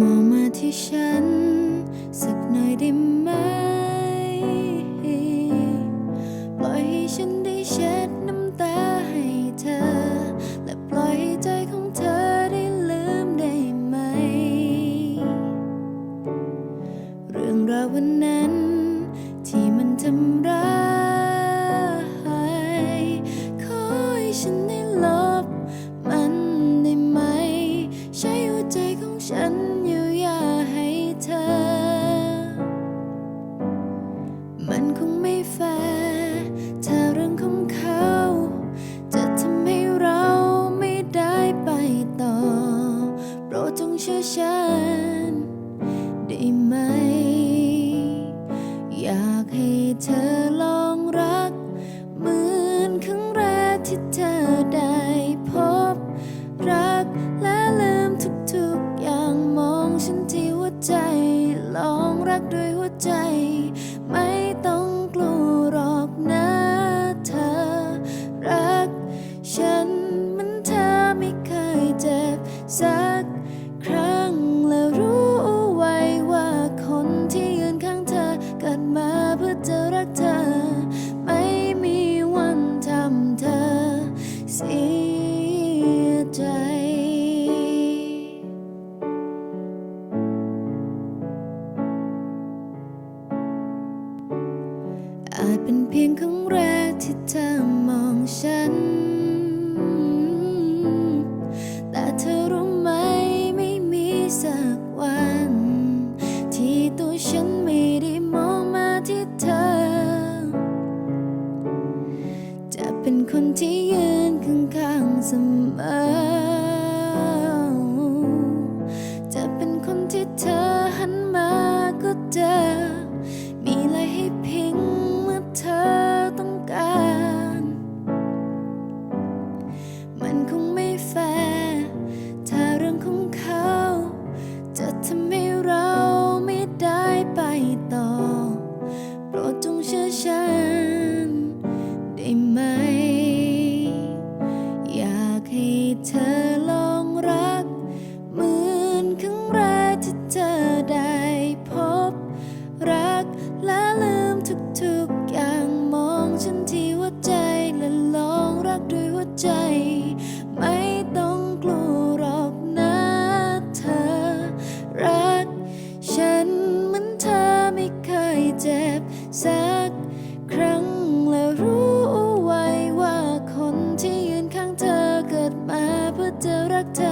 มองมาที่ฉัน สักหน่อยได้ไหม ปล่อยให้ฉันได้เช็ดันได้ไหม อยากให้เธอ อาจเป็นเพียงครั้งแรกที่เธอมองฉัน แต่เธอรู้ไหมไม่มีสักวัน ที่ตัวฉันไม่ได้มองมาที่เธอ จะเป็นคนที่ยืนข้างๆเสมอ จะเป็นคนที่เธอ เธอลองรัก เหมือนครั้งแรกที่เธอได้พบ รักและลืมทุกๆอย่างมองฉันที่หัวใจและลองรักด้วยหัวใจ ไม่ต้องกลัวหรอกนะเธอ รัก ฉันเหมือนเธอไม่เคยเจ็บสั ไว้